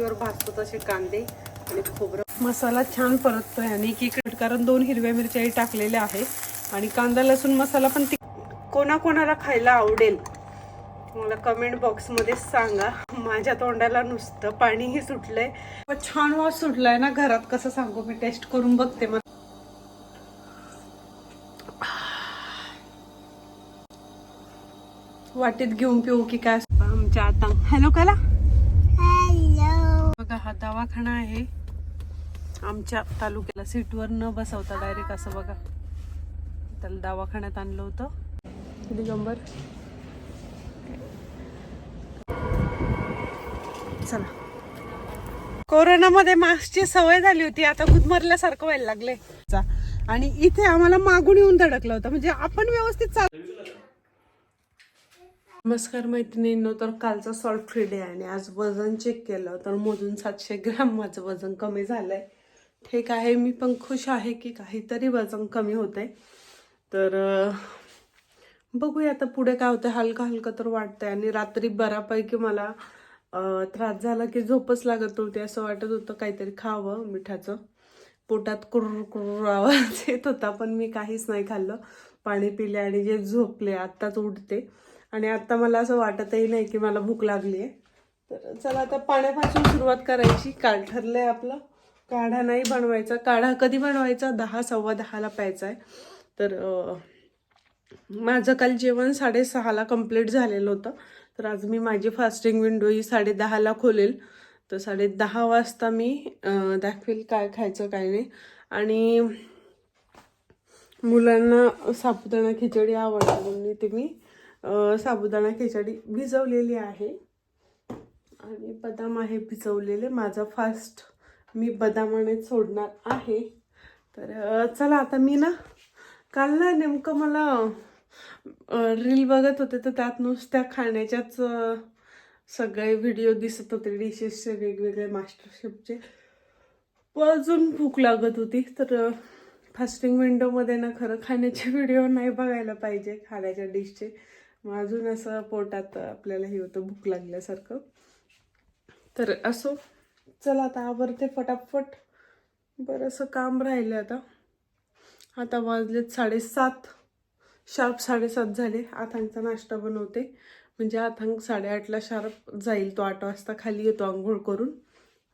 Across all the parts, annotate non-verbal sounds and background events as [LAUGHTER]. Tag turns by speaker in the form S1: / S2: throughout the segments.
S1: वर भाजतो तसे कांदे आणि खोबरं. मसाला छान परततोय आणि एकीकडे कारण दोन हिरव्या मिरच्याही टाकलेल्या आहे आणि कांदा लसूण मसाला पण कोणाकोणाला खायला आवडेल मला कमेंट बॉक्समध्ये सांगा. माझ्या तोंडाला नुसतं पाणीही सुटलंय. पण छान वास सुटलाय ना घरात कसं सांगू? मी टेस्ट करून बघते. मग वाटेत घेऊन पिऊ की काय? आमच्या आता हॅलो कला बघा हा दवाखाना आहे. आमच्या तालुक्याला सीटवर न बसवता डायरेक्ट असं बघा. त्याला दवाखान्यात आणलं होतं. दिगंबर चला. कोरोनामध्ये मास्कची सवय झाली होती आता गुदमरल्यासारखं व्हायला लागले आणि इथे आम्हाला मागून येऊन धडकलं होतं म्हणजे आपण व्यवस्थित चाल नमस्कार मैत्रिणींनो तर कालचा सॉल्ट फ्री डे आहे आणि आज वजन चेक केलं तर मोजून सातशे ग्रॅम माझं वजन कमी झालं आहे ठीक आहे मी पण खुश आहे की काहीतरी वजन कमी होतंय. तर बघूया आता पुढे काय होतं हलकं हलकं तर वाटतंय आणि रात्री बऱ्यापैकी मला त्रास झाला की झोपच लागत होती असं वाटत होतं काहीतरी खावं मिठाचं. पोटात कुरुर कुरुर आवाज [LAUGHS] येत होता पण मी काहीच नाही खाल्लं. पाणी पिले आणि जे झोपले आत्ताच उठते. आणि आत्ता मला असं वाटतही नाही की मला भूक लागली आहे तर चला आता पाण्यापासून सुरुवात करायची. काल ठरलंय आपलं. काढा नाही बनवायचा. काढा कधी बनवायचा? दहा सव्वा दहाला प्यायचा आहे तर माझं काल जेवण साडेसहाला कंप्लीट झालेलं होतं. तर आज मी माझी फास्टिंग विंडो ही साडेदहाला खोलेल. तर साडे दहा वाजता मी दाखवेल काय खायचं काय नाही. आणि मुलांना साबुदाणा खिचडी आवडते म्हणून ते मी साबुदाणा खिचडी भिजवलेली आहे. आणि बदाम आहे भिजवलेले. माझा फास्ट मी बदामाने सोडणार आहे. तर चला आता मी ना काल ना नेमकं मला रील बघत होते. तर त्यात नुसत्या खाण्याच्याच सगळे व्हिडिओ दिसत होते. डिशेसचे वेगवेगळे मास्टर शेफचे अजून भूक लागत होती. तर फास्टिंग विंडोमध्ये ना खरं खाण्याचे [LAUGHS] व्हिडिओ नाही बघायला पाहिजे. खाण्याच्या डिशचे मग अजून असं पोटात आपल्याला हे होतं भूक लागल्यासारखं. तर असो चला आता आवरते फटाफट. बरंसं काम राहिलं आता. आता वाजलेत साडेसात. शार्प साडेसात झाले. आथांगचा नाश्ता बनवते. म्हणजे आथांग साडेआठला शार्प जाईल तो आठ वाजता खाली येतो आंघोळ करून.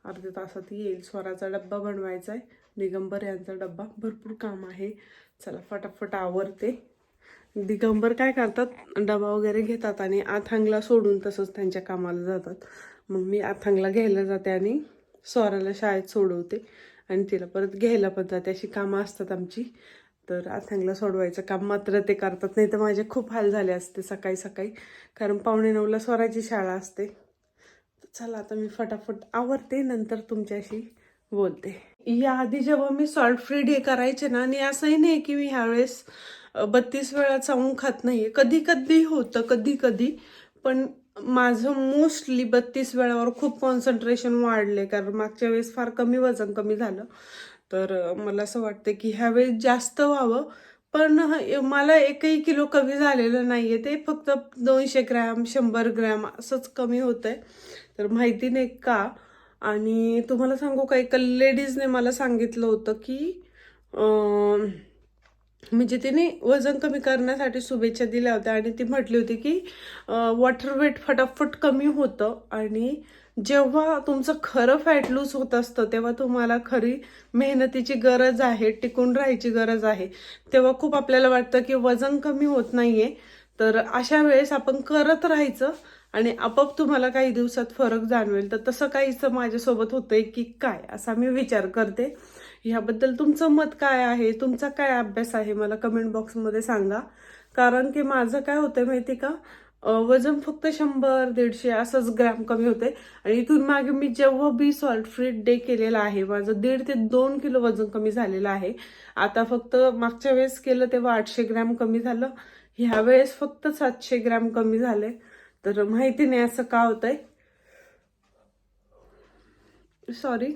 S1: अर्ध्या तासात येईल. स्वराचा डब्बा बनवायचा आहे निगंबर यांचा डब्बा. भरपूर काम आहे. चला फटाफट आवरते. दिगंबर काय करतात? डबा वगैरे घेतात आणि आथांगला सोडून तसंच त्यांच्या कामाला जातात. मग मी आथांगला घ्यायला जाते आणि स्वराला शाळेत सोडवते आणि तिला परत घ्यायला पण जाते. अशी कामं असतात आमची. तर आथांगला सोडवायचं काम मात्र ते करतात. नाही तर माझे खूप हाल झाले असते सकाळी सकाळी. कारण पावणे नऊला स्वराची शाळा असते. चला आता मी फटाफट आवरते नंतर तुमच्याशी बोलते. याआधी जेव्हा मी सॉल्ट फ्री डे करायचे ना आणि असंही नाही की मी ह्यावेळेस बत्तीस वेळा चावून खात नाहीये. कधी कधी होतं कधी कधी. पण माझं मोस्टली बत्तीस वेळावर खूप कॉन्सन्ट्रेशन वाढले कारण मागच्या वेळेस फार कमी वजन कमी झालं. तर मला असं वाटतं की ह्यावेळेस जास्त व्हावं. पण मला एकही किलो कमी झालेलं नाही आहे ते फक्त दोनशे ग्रॅम शंभर ग्रॅम असंच कमी होत आहे तर माहिती नाही का? आणि तुम्हाला सांगू का? एका लेडीजने मला सांगितलं होतं की म्हणजे तिने वजन कमी करण्यासाठी शुभेच्छा दिल्या होत्या आणि ती म्हटली होती की वॉटर वेट फटाफट कमी होतं आणि जेव्हा तुमचं खरं फॅट लूज होत असतं तेव्हा तुम्हाला खरी मेहनतीची गरज आहे टिकून राहायची गरज आहे. तेव्हा खूप आपल्याला वाटतं की वजन कमी होत नाहीये. तर अशा वेळेस आपण करत राहायचं आणि आपोआप तुम्हाला काही दिवसात फरक जाणवेल. तर तसं काहीच माझ्यासोबत होतंय की काय असा मी विचार करते. ह्याबद्दल तुमचं मत काय आहे? तुमचा काय अभ्यास आहे? मला कमेंट बॉक्समध्ये सांगा. कारण की माझं काय होतं माहिती का? वजन फक्त शंभर दीडशे असंच ग्रॅम कमी होते आणि इथून मागे मी जेव्हा बी सॉल्ट फ्री डे केलेला आहे माझं दीड ते दोन किलो वजन कमी झालेलं आहे. आता फक्त मागच्या वेळेस केलं तेव्हा आठशे ग्रॅम कमी झालं. ह्या वेळेस फक्त सातशे ग्रॅम कमी झाले तर माहिती नाही असं का होतंय? सॉरी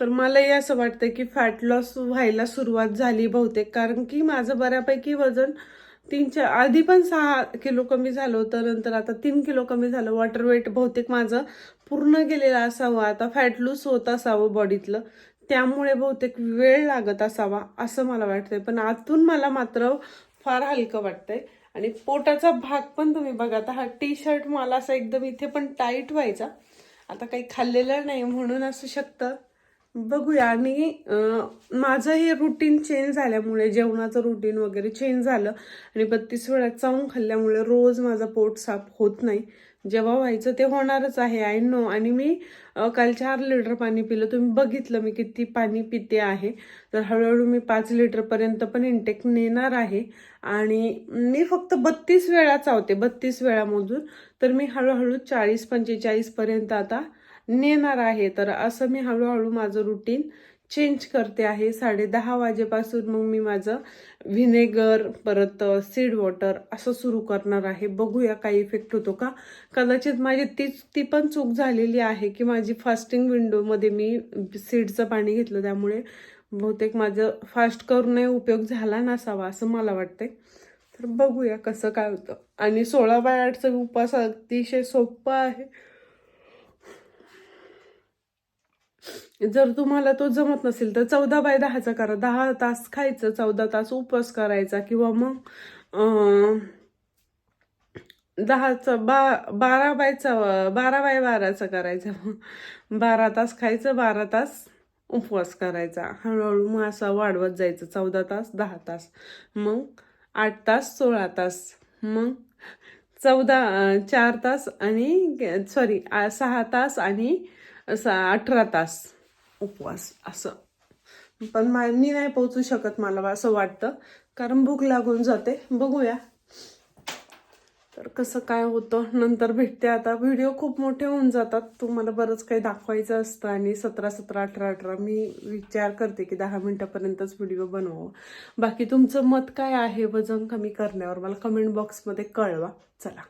S1: तर मलाही असं वाटतं की फॅट लॉस व्हायला सुरुवात झाली बहुतेक. कारण की माझं बऱ्यापैकी वजन तीनच्या आधी पण सहा किलो कमी झालं होतं नंतर आता तीन किलो कमी झालं. वॉटर वेट बहुतेक माझं पूर्ण गेलेला असावा. आता फॅट लूस होत असावं बॉडीतलं त्यामुळे बहुतेक वेळ लागत असावा असं मला वाटतंय. पण आतून मला मात्र फार हलकं वाटतंय. आणि पोटाचा भाग पण तुम्ही बघा आता हा टी शर्ट मला असा एकदम इथे पण टाईट व्हायचा. आता काही खाल्लेलं नाही म्हणून असू शकतं. बघूया. आणि माझं हे रुटीन चेंज झाल्यामुळे जेवणाचं रुटीन वगैरे चेंज झालं आणि बत्तीस वेळा चावून खाल्ल्यामुळे रोज माझं पोट साफ होत नाही. जेव्हा व्हायचं ते होणारच आहे आय नो आणि मी काल चार लिटर पाणी पिलं. तुम्ही बघितलं मी किती पाणी पिते आहे. तर हळूहळू मी पाच लिटरपर्यंत पण इंटेक नेणार आहे. आणि मी फक्त बत्तीस वेळा चावते बत्तीस वेळामधून. तर मी हळूहळू चाळीस पंचेचाळीसपर्यंत आता नेणार आहे. तर असं मी हळूहळू माझं रुटीन चेंज करते आहे. साडे दहा वाजेपासून मग मी माझं व्हिनेगर परत सीड वॉटर असं सुरू करणार आहे. बघूया काय इफेक्ट होतो का? कदाचित माझी तीच ती पण चूक झालेली आहे की माझी फास्टिंग विंडोमध्ये मी सीडचं पाणी घेतलं. त्यामुळे बहुतेक माझं फास्ट करूनही उपयोग झाला नसावा असं मला वाटतंय. तर बघूया कसं काय होतं. आणि सोळा बाय आठचा उपास अतिशय सोपा आहे. जर तुम्हाला तो जमत नसेल तर चौदा बाय दहाचा करा. दहा तास खायचं चौदा तास उपवास करायचा किंवा मग दहाचा बा बारा बायचा बारा बाय बाराचा करायचा. बारा तास खायचं बारा तास उपवास करायचा. हळूहळू मग असा वाढवत जायचं. चौदा तास दहा तास. मग आठ तास सोळा तास. मग चौदा चार तास आणि सॉरी सहा तास आणि सा- अठरा तास. उपवास असं. पण मा मी नाही पोचू शकत मला असं वाटतं. कारण भूक लागून जाते. बघूया. तर कसं काय होतं नंतर भेटते. आता व्हिडिओ खूप मोठे होऊन जातात. तुम्हाला बरंच काही दाखवायचं असतं आणि सतरा सतरा अठरा अठरा. मी विचार करते की दहा मिनटापर्यंतच व्हिडिओ बनवावं. बाकी तुमचं मत काय आहे? वजन कमी करण्यावर मला कमेंट बॉक्समध्ये कळवा. चला.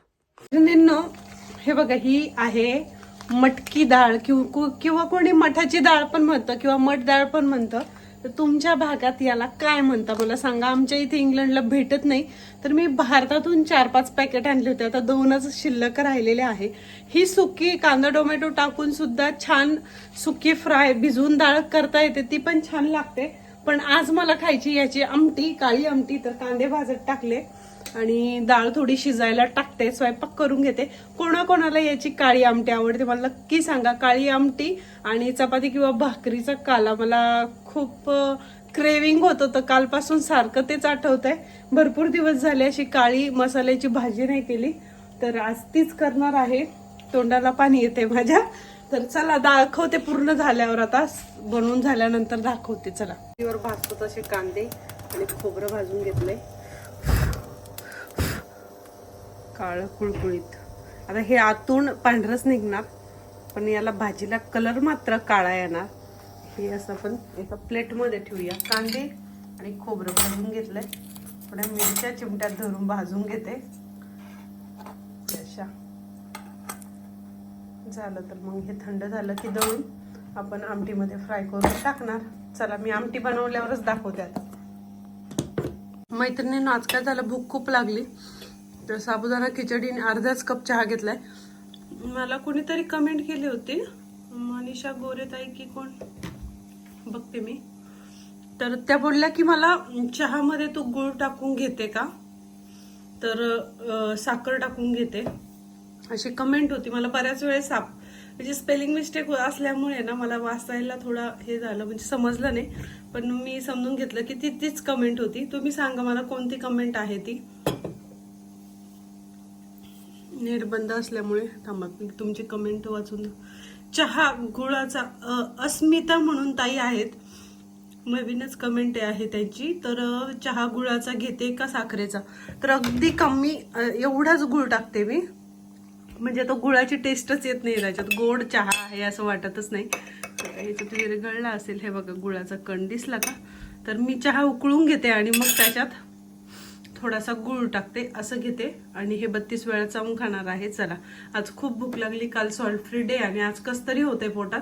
S1: हे बघा ही आहे मटकी डाळ किंवा किंवा कोणी मठाची डाळ पण म्हणतं किंवा मठ डाळ पण म्हणतं तर तुमच्या भागात याला काय म्हणता? मला सांगा. आमच्या इथे इंग्लंडला भेटत नाही तर मी भारतातून चार पाच पॅकेट आणले होते. आता दोनच शिल्लक राहिलेले आहे. ही सुकी कांदा टोमॅटो टाकून सुद्धा छान सुकी फ्राय भिजवून डाळ करता येते. ती पण छान लागते. पण आज मला खायची याची आमटी काळी आमटी तर कांदे भाजत टाकले. आणि डाळ थोडी शिजायला टाकते स्वयंपाक करून घेते. कोणाकोणाला याची काळी आमटी आवडते मला नक्की सांगा. काळी आमटी आणि चपाती किंवा भाकरीचा काला. मला खूप क्रेविंग होत होतं. कालपासून सारखं तेच आठवत आहे भरपूर दिवस झाले अशी काळी मसाल्याची भाजी नाही केली. तर आज तीच करणार आहे. तोंडाला पाणी येते माझ्या. तर चला दाखवते पूर्ण झाल्यावर. आता बनवून झाल्यानंतर दाखवते. चला. भाजतो तसे कांदे आणि खोबरं भाजून घेतलंय. काळं कुळकुळीत. आता हे आतून पांढरंच निघणार पण याला भाजीला कलर मात्र काळा येणार. हे असं आपण एका प्लेटमध्ये ठेवूया. कांदे आणि खोबरं भाजून घेतलंय. थोड्या मिरच्या चिमट्यात धरून भाजून घेते. अशा. झालं तर मग हे थंड झालं की दळून आपण आमटीमध्ये फ्राय करून टाकणार. चला मी आमटी बनवल्यावरच दाखवते आता. मैत्रिणीनं आज काय झालं? भूक खूप लागली. तर साबुदाणा खिचडीने अर्धाच कप चहा घेतलाय. मला कोणीतरी कमेंट केली होती. मनीषा गोरेताई की कोण? बघते मी. तर त्या बोलल्या की मला चहामध्ये तू गुळ टाकून घेते का? तर साखर टाकून घेते. अशी कमेंट होती. मला बऱ्याच वेळेस साप म्हणजे स्पेलिंग मिस्टेक असल्यामुळे ना मला वाचायला थोडा हे झालं म्हणजे समजलं नाही. पण मी समजून घेतलं की ती तीच कमेंट होती. तुम्ही सांगा मला कोणती कमेंट आहे ती. नेट बंद असल्यामुळे थांबा मी तुमची कमेंट वाचून चहा गुळाचा अस्मिता म्हणून ताई आहेत. नवीनच कमेंट आहे त्यांची. तर चहा गुळाचा घेते का साखरेचा? तर अगदी कमी एवढाच गुळ टाकते मी. म्हणजे तो गुळाची टेस्टच येत नाही त्याच्यात. गोड चहा आहे असं वाटतच नाही. तर ह्याच्यात विरघळला असेल. हे बघा गुळाचा कण दिसला का? तर मी चहा उकळून घेते आणि मग त्याच्यात थोडासा गूळ टाकते असं घेते. आणि हे बत्तीस वेळा चावून खाणार आहे. चला. आज खूप भूक लागली काल सॉल्ट फ्री डे आणि आज कस तरी होते पोटात.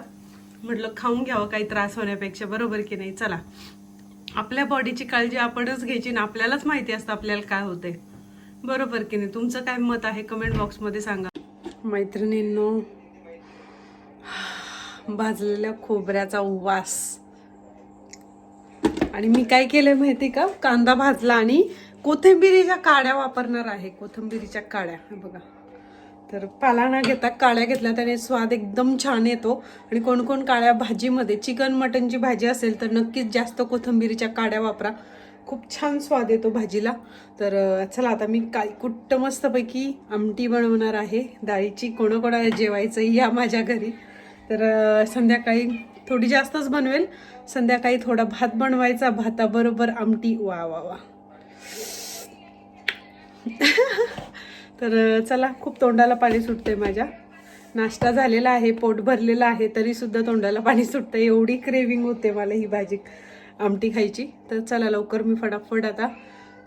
S1: म्हटलं खाऊन घ्यावं काही त्रास होण्यापेक्षा. बरोबर की नाही? चला. आपल्या बॉडीची काळजी आपणच घ्यायची ना आपल्यालाच माहिती असतं आपल्याला काय होते बरोबर की नाही? तुमचं काय मत आहे? कमेंट बॉक्समध्ये सांगा. मैत्रिणींनो भाजलेल्या खोबऱ्याचा वास. आणि मी काय केलंय माहिती का? कांदा भाजला आणि कोथिंबिरीच्या काड्या वापरणार आहे. कोथिंबिरीच्या काड्या. बघा. तर पाला न घेता काळ्या घेतल्या त्याने स्वाद एकदम छान येतो. आणि कोण कोण काळ्या भाजीमध्ये चिकन मटनची भाजी असेल तर नक्कीच जास्त कोथिंबिरीच्या काड्या वापरा. खूप छान स्वाद येतो भाजीला. तर चला आता मी काय कुट्ट मस्तपैकी आमटी बनवणार आहे. डाळीची कोणाकोणाला जेवायचं या माझ्या घरी. तर संध्याकाळी थोडी जास्तच बनवेल. संध्याकाळी थोडा भात बनवायचा. भाताबरोबर आमटी. वा वा वा. तर चला खूप तोंडाला पाणी सुटते माझ्या. नाश्ता झालेला आहे पोट भरलेला आहे तरी सुद्धा तोंडाला पाणी सुटतं एवढी क्रेविंग होते मला ही भाजी आमटी खायची. तर चला लवकर मी फटाफट आता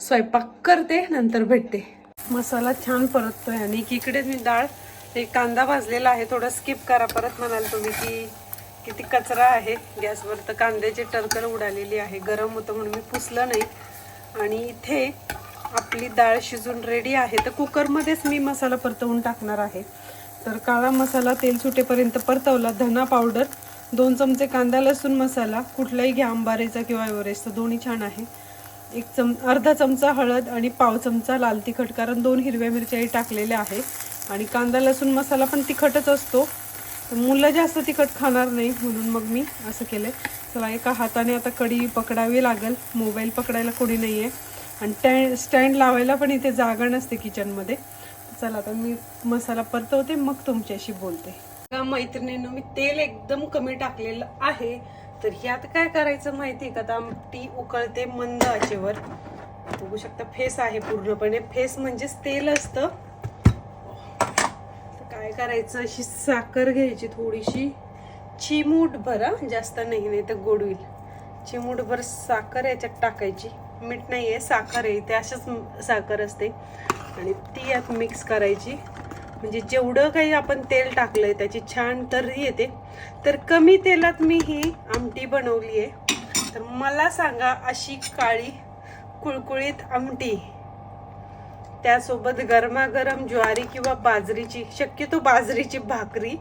S1: स्वयंपाक करते नंतर भेटते. मसाला छान परततोय आणि इकडे मी डाळ ते कांदा भाजलेला आहे. थोडं स्किप करा. परत म्हणाल तुम्ही की किती कचरा आहे. गॅसवर तर कांद्याची टरकर उडालेली आहे. गरम होतं म्हणून मी पुसलं नाही. आणि इथे आपली डाळ शिजून रेडी आहे. तर कुकरमध्येच मी मसाला परतवून टाकणार आहे. तर काळा मसाला तेल सुटेपर्यंत परतवला. धना पावडर दोन चमचे कांदा लसूण मसाला कुठलाही घ्या अंबारेचा किंवा एव्हरेजचा दोन्ही छान आहे. एक चम अर्धा चमचा हळद आणि पाव चमचा लाल तिखट कारण दोन हिरव्या मिरच्याही टाकलेल्या आहे. आणि कांदा लसूण मसाला पण तिखटच असतो. तर मुलं जास्त तिखट खाणार नाही म्हणून मग मी असं केलं चला एका हाताने आता कढी पकडावी लागेल. मोबाईल पकडायला कोणी नाही आहे आणि टॅ स्टँड लावायला पण इथे जागा नसते किचनमध्ये चला आता मी मसाला परतवते मग तुमच्याशी बोलते. का मैत्रिणीनं मी तेल एकदम कमी टाकलेलं आहे. तर ह्यात काय करायचं माहिती आहे का? आता आमटी उकळते मंद आचेवर. बघू शकता फेस आहे पूर्णपणे. फेस म्हणजेच तेल असतं. तर काय करायचं? अशी साखर घ्यायची थोडीशी. चिमूट भर जास्त नाही नाही तर गोड होईल. चिमूटभर साखर याच्यात टाकायची. मीठ नाही आहे साखर आहे ते अशीच साखर असते. आणि ती यात मिक्स करायची. म्हणजे जेवढं काही आपण तेल टाकलं आहे त्याची छान तर्री येते. तर कमी तेलात मी ही आमटी बनवली आहे. तर मला सांगा अशी काळी कुळकुळीत आमटी त्यासोबत गरमागरम ज्वारी किंवा बाजरीची शक्यतो बाजरीची भाकरी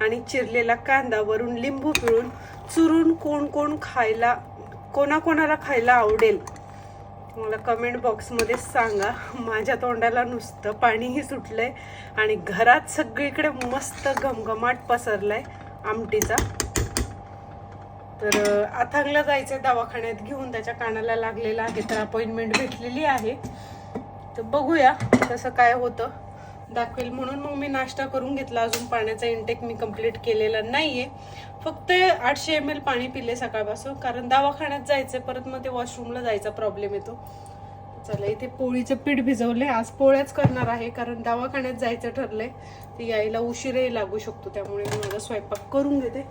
S1: आणि चिरलेला कांदा वरून लिंबू पिळून चुरून कोण कोण खायला कोणाकोणाला खायला आवडेल मला कमेंट बॉक्समध्ये सांगा माझ्या तोंडाला नुसतं पाणीही सुटलं आहे आणि घरात सगळीकडे मस्त घमघमाट पसरलाय आमटीचा. तर अं, जायचं आहे दवाखान्यात घेऊन त्याच्या कानाला लागलेला आहे तर अपॉइंटमेंट भेटलेली आहे. तर बघूया कसं काय होतं. दाखवेल. म्हणून मग मी नाश्ता करून घेतला. अजून पाण्याचा इंटेक मी कंप्लीट केलेला नाहीये. फक्त आठशे एम एल पाणी पिले सकाळपासून. कारण दवाखान्यात जायचं परत मग ते वॉशरूमला जायचा प्रॉब्लेम येतो. चला इथे पोळीचं पीठ भिजवले आज पोळ्याच करणार आहे. कारण दवाखान्यात जायचं ठरलंय. ते यायला उशीरही लागू शकतो. त्यामुळे मी माझा स्वयंपाक करून घेते.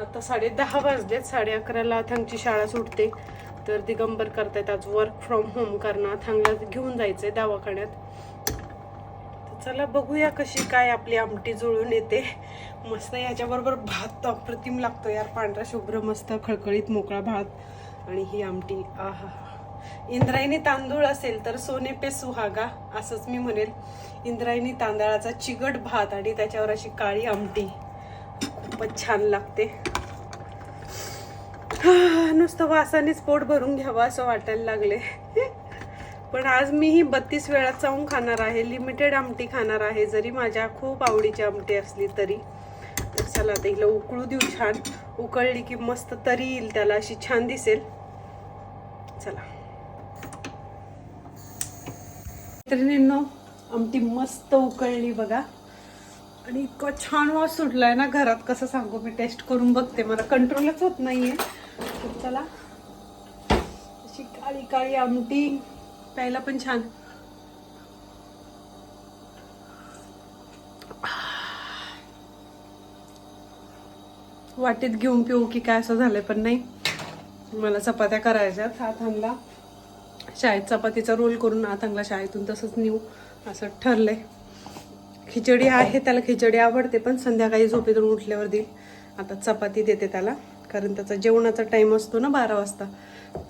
S1: आता साडे दहा वाजलेत. साडे अकराला अथांगची शाळा सुटते. तर दिगंबर करतायत आज वर्क फ्रॉम होम करणं अथांगला घेऊन जायचंय दवाखान्यात. चला बघूया कशी काय आपली आमटी जुळून येते. मस्त याच्याबरोबर भात तर अप्रतिम लागतो यार. पांढरा शुभ्र मस्त खळखळीत मोकळा भात. आणि ही आमटी आहा. इंद्रायणी तांदूळ असेल तर सोने पे सुहागा असंच मी म्हणेल. इंद्रायणी तांदळाचा चिगट भात आणि त्याच्यावर अशी काळी आमटी. खूपच छान लागते. हा, नुसतं वासानेच पोट भरून घ्यावं असं वाटायला लागले पण आज मी ही बत्तीस वेळा चावून खाणार आहे लिमिटेड आमटी खाणार आहे जरी माझ्या खूप आवडीची आमटी असली तरी. तर चला आता हिला उकळू देऊ छान. उकळली की मस्त तरी येईल त्याला अशी छान दिसेल. चला. मैत्रिणींनो आमटी मस्त उकळली बघा. आणि इतका छान वास सुटलाय ना घरात कसं सांगू मी टेस्ट करून बघते मला कंट्रोलच होत नाहीये. तर चला. अशी काळी काळी आमटी. प्यायला पण छान. वाटेत घेऊन पिऊ की काय असं झालंय पण नाही. मला चपात्या करायच्यात हात आणला. शाळेत चपातीचा रोल करून आतंगला शाळेतून तसंच नेऊ असं ठरलंय. खिचडी आहे त्याला खिचडी आवडते पण संध्याकाळी झोपेतून उठल्यावर देईल. आता चपाती देते त्याला. कारण त्याचा जेवणाचा टाइम असतो ना बारा वाजता.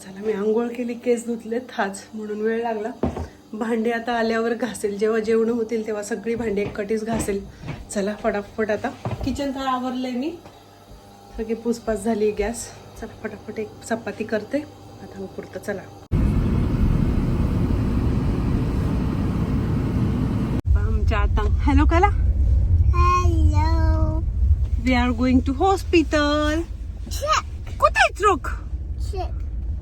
S1: चला मी आंघोळ केली केस धुतलेत हाच म्हणून वेळ लागला. भांडे आता आल्यावर घासेल. जेव्हा जेवणं होतील तेव्हा सगळी भांडी एकटीच घासेल. चला फटाफट आता. किचन तर आवरलंय मी. सगळी पुसपास झाली गॅस. चला पटापट एक चपाती करते. आता पुरतं. चला. आमच्या आता. Hello Kala. We are going to कुठे आहे ट्रक.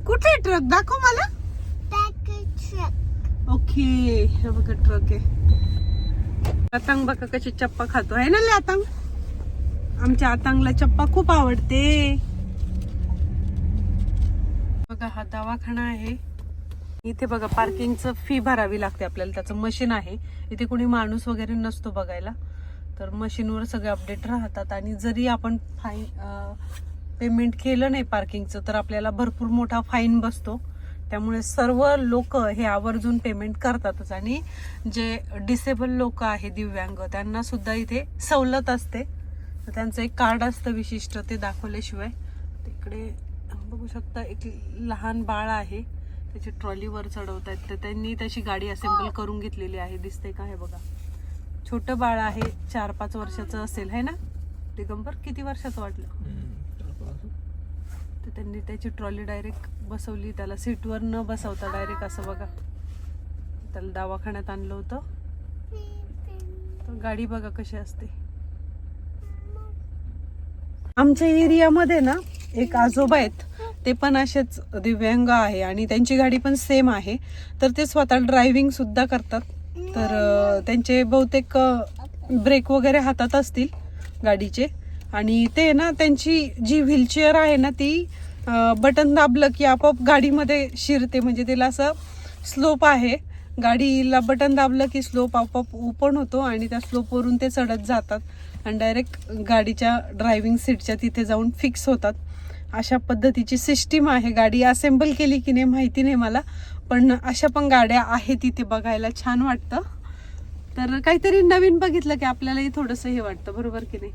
S1: कुठे ट्रक दाखव मला. ओके. हे बघा ट्रक आहे. आतांग बघा कशी चप्पा खातो. आहे ना ले आतांग? आमच्या आतांगला चप्पा खूप आवडते. बघा हा दवाखाना आहे. इथे बघा पार्किंगचं फी भरावी लागते आपल्याला. त्याचं मशीन आहे. इथे कोणी माणूस वगैरे नसतो बघायला. तर मशीनवर सगळे अपडेट राहतात. आणि जरी आपण फाईन पेमेंट केलं नाही पार्किंगचं तर आपल्याला भरपूर मोठा फाईन बसतो. त्यामुळे सर्व लोक हे आवर्जून पेमेंट करतातच. आणि जे डिसेबल लोक आहे दिव्यांग त्यांना सुद्धा इथे सवलत असते. तर त्यांचं एक कार्ड असतं विशिष्ट ते दाखवल्याशिवाय. तिकडे बघू शकता एक लहान बाळ आहे. त्याची ट्रॉलीवर चढवत आहेत तर त्यांनी त्याची गाडी असेंबल करून घेतलेली आहे. दिसते का हे बघा. छोटं बाळ आहे चार पाच वर्षाचं असेल है ना? दिगंबर किती वर्षाचं वाटलं? तर त्यांनी त्याची ट्रॉली डायरेक्ट बसवली त्याला सीटवर न बसवता डायरेक्ट असं बघा. त्याला दवाखान्यात आणलं होतं. तर गाडी बघा कशी असते. आमच्या एरियामध्ये ना एक आजोबा आहेत ते पण असेच दिव्यांग आहे आणि त्यांची गाडी पण सेम आहे. तर ते स्वतः ड्रायव्हिंग सुद्धा करतात. तर त्यांचे बहुतेक ब्रेक वगैरे हातात असतील गाडीचे. आणि ते ना त्यांची जी व्हीलचेअर आहे ना ती बटन दाबलं की आपोआप गाडीमध्ये शिरते. म्हणजे तिला असं स्लोप आहे. गाडीला बटन दाबलं की स्लोप आपोआप ओपन होतो आणि त्या स्लोपवरून ते चढत जातात आणि डायरेक्ट गाडीच्या ड्रायव्हिंग सीटच्या तिथे जाऊन फिक्स होतात. अशा पद्धतीची सिस्टीम आहे. गाडी असेंबल केली की नाही माहिती नाही मला पण अशा पण गाड्या आहेत तिथे बघायला. छान वाटतं. तर काहीतरी नवीन बघितलं की आपल्यालाही थोडंसं हे वाटतं. बरोबर की नाही?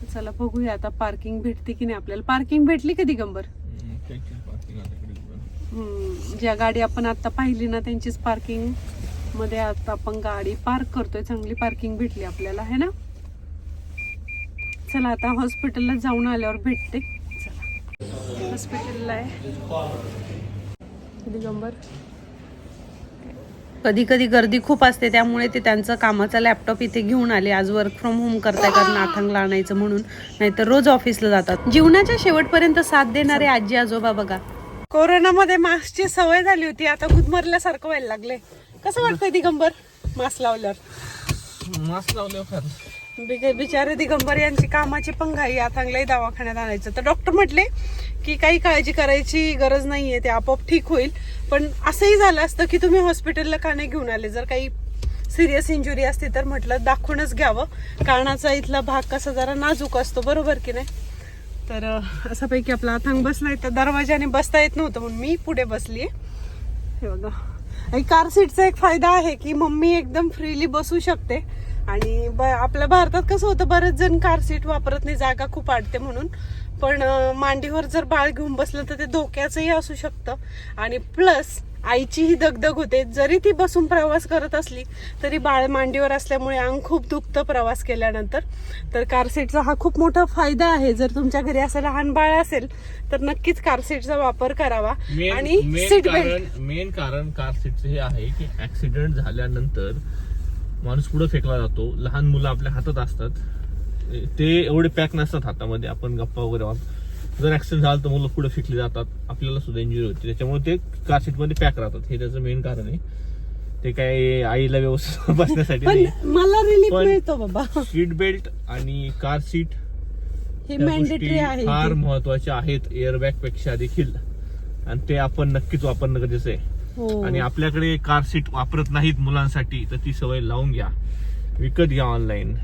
S1: तर चला बघूया आता पार्किंग भेटते की नाही आपल्याला. पार्किंग भेटली का दिगंबर हम्म, ज्या गाडी आपण आता पाहिली ना त्यांचीच पार्किंगमध्ये आता आपण गाडी पार्क करतोय. चांगली पार्किंग भेटली आपल्याला है ना? चला आता हॉस्पिटलला जाऊन आल्यावर भेटते. चला. हॉस्पिटलला आहे. दिगंबर कधी कधी गर्दी खूप असते त्यामुळे ते त्यांचं कामाचा लॅपटॉप इथे घेऊन आले. आज वर्क फ्रॉम होम करताय कारण नाथांगला आणायचं म्हणून. नाहीतर रोज ऑफिसला जातात. जीवनाच्या शेवटपर्यंत साथ देणारे आजी आजोबा बघा. कोरोनामध्ये मास्कची सवय झाली होती आता गुदमरल्यासारखं व्हायला लागले कसं वाटतंय दिगंबर? मास्क लावल्यावर.
S2: मास्क लावले फार
S1: बिग- बिचारे दिगंबर यांची कामाची पण घाई आथांगलाही दवाखान्यात आणायचं. तर डॉक्टर म्हटले की काही काळजी करायची गरज नाहीये ते आपोआप ठीक होईल. पण असंही झालं असतं की तुम्ही हॉस्पिटलला का नाही घेऊन आले? जर काही सिरियस इंजुरी असते तर म्हटलं दाखवूनच घ्यावं. कानाचा इथला भाग कसा जरा नाजूक असतो बरोबर की नाही? तर असंपैकी असापैकी आपला अथांग बसलाय. तर दरवाजाने बसता येत नव्हतं म्हणून मी पुढे बसली हे बघा. कार सीटचा एक फायदा आहे की मम्मी एकदम फ्रीली बसू शकते. आणि ब आपल्या भारतात कसं होतं बरेच जण कार सीट वापरत नाही जागा खूप आडते म्हणून. पण मांडीवर जर बाळ घेऊन बसलं तर ते धोक्याचंही असू शकतं. आणि प्लस आईचीही दगदग होते. जरी ती बसून प्रवास करत असली तरी बाळ मांडीवर असल्यामुळे अंग खूप दुखतं प्रवास केल्यानंतर. तर कार सीटचा हा खूप मोठा फायदा आहे. जर तुमच्या घरी असं लहान बाळ असेल तर नक्कीच कार सीटचा वापर करावा. आणि सीट बेल्ट
S2: मेन कारण कार सीटचं हे आहे की ऍक्सिडेंट झाल्यानंतर माणूस पुढे फेकला जातो. लहान मुलं आपल्या हातात असतात. ते एवढे पॅक नसतात हातामध्ये आपण गप्पा वगैरे मारतो. जर ऍक्सिडेंट झाला तर मुलं पुढे फेकली जातात आपल्याला सुद्धा इंजुरी होते. त्याच्यामुळे ते कार सीटमध्ये पॅक राहतात. हे त्याचं मेन कारण आहे. ते काय आईला व्यवस्थित बसण्यासाठी
S1: मला रिलीफ
S2: पण-
S1: मिळतो बाबा.
S2: सीट बेल्ट आणि कार सीट
S1: हे मॅन्डेटरी आहे
S2: फार
S1: इथे.
S2: महत्त्वाच्या आहेत. एअरबॅगपेक्षा देखील. आणि ते आपण नक्कीच वापरणं गरजेचं आहे.
S1: हो.
S2: आणि आपल्याकडे कार सीट वापरत नाहीत मुलांसाठी तर ती सवय लावून घ्या. विकत घ्या ऑनलाईन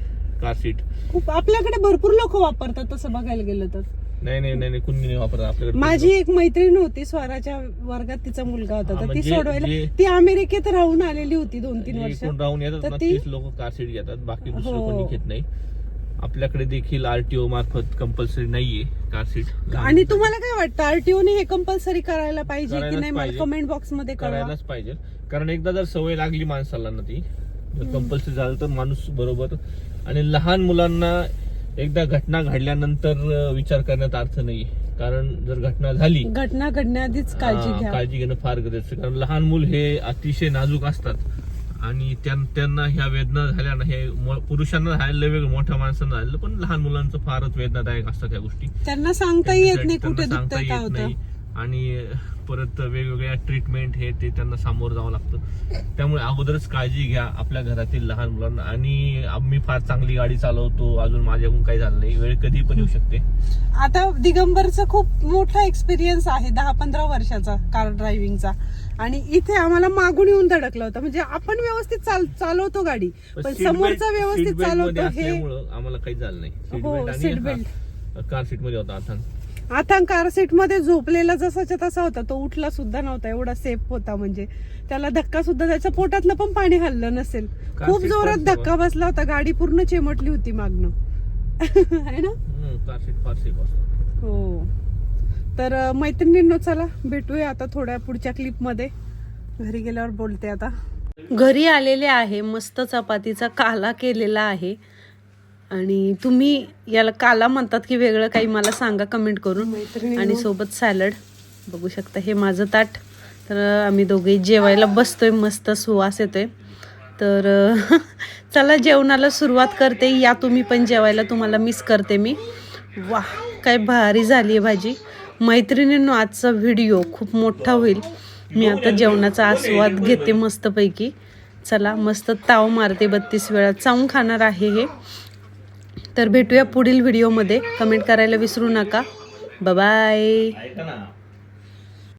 S2: कार सीट
S1: खूप आपल्याकडे भरपूर लोक वापरतात तसं बघायला गेलं तर.
S2: नाही नाही नाही नाही, कुणी नाही वापरत आपल्याकडे
S1: माझी एक मैत्रीण होती स्वराच्या वर्गात तिचा मुलगा होता.
S2: हा,
S1: तर ती
S2: म्हणजे
S1: सोडवायला
S2: जे-
S1: ती अमेरिकेत राहून आलेली होती दोन तीन वर्ष.
S2: राहून येतात
S1: तर
S2: ना
S1: ती-
S2: तीच लोक कार सीट घेतात बाकी दुसरं
S1: हो.
S2: कोणी घेत नाही. आपल्याकडे देखील आरटीओ मार्फत कंपल्सरी नाहीये कार सीट
S1: आणि तुम्हाला काय वाटतं आरटीओने हे कंपल्सरी करायला पाहिजे की
S2: करायलाच
S1: नाही? मला
S2: पाहिजे.
S1: कमेंट बॉक्समध्ये कळवा.
S2: करायलाच पाहिजे. कारण एकदा जर सवय लागली माणसाला ना ती जर कंपल्सरी झालं तर माणूस बरोबर आणि लहान मुलांना एकदा घटना घडल्यानंतर विचार करण्यात अर्थ नाही. कारण जर घटना झाली
S1: घटना घडण्याआधीच काळजी घ्या.
S2: काळजी घेणं फार गरजेचं. कारण लहान मूल हे अतिशय नाजूक असतात. आणि त्यां- त्यांना ह्या वेदना झाल्या ना हे पुरुषांना झालेलं वेगळं मोठ्या माणसांना झालेलं पण लहान मुलांचं फारच वेदनादायक असतात ह्या गोष्टी.
S1: त्यांना सांगता येत नाही कुठे
S2: सांगता येत नाही. आणि परत वेगवेगळ्या ट्रीटमेंट हे ते त्यांना सामोरं जावं लागतं. त्यामुळे अगोदरच काळजी घ्या आपल्या घरातील लहान मुलांना. आणि मी फार चांगली गाडी चालवतो. अजून माझ्याकडून काही झालं नाही. वेळ कधी पण येऊ शकते.
S1: आता दिगंबरचा खूप मोठा एक्सपिरियन्स आहे दहा पंधरा वर्षाचा कार ड्रायव्हिंगचा आणि इथे आम्हाला मागून येऊन धडकला होता. म्हणजे आपण व्यवस्थित चाल चालवतो गाडी पण समोरचा व्यवस्थित चालवतो हे
S2: आम्हाला काही झालं नाही. सीट
S1: हो,
S2: बेल्ट कार सीटमध्ये होता आता
S1: आता कार सीटमध्ये झोपलेला जसाच्या तसा होता तो उठला सुद्धा नव्हता एवढा सेफ होता म्हणजे. त्याला धक्का सुद्धा त्याच्या पोटातलं पण पाणी हल्लं नसेल. खूप जोरात धक्का बसला होता गाडी पूर्ण चिमटली होती मागणं [LAUGHS] है ना? हो. तर मैत्रिणींनो चला भेटूया आता थोड्या पुढच्या क्लिपमध्ये. घरी गेल्यावर बोलते आता. घरी आलेले आहे मस्त चपातीचा काला केलेला आहे. आणि तुम्ही याला काला म्हणतात की वेगळं काही मला सांगा कमेंट करून. आणि सोबत सॅलड बघू शकता हे माझं ताट. तर आम्ही दोघे जेवायला बसतोय मस्त सुवास येतोय. तर [LAUGHS] चला जेवणाला सुरुवात करते. या तुम्ही पण जेवायला तुम्हाला मिस करते मी. वा काय भारी झाली आहे भाजी. मैत्रिणींनो आजचा व्हिडिओ खूप मोठा होईल. मी आता जेवणाचा आस्वाद घेते मस्तपैकी. चला मस्त ताव मारते बत्तीस वेळा. चावून खाणार आहे हे. तर भेटूया पुढील व्हिडिओमध्ये. कमेंट करायला विसरू नका. बाय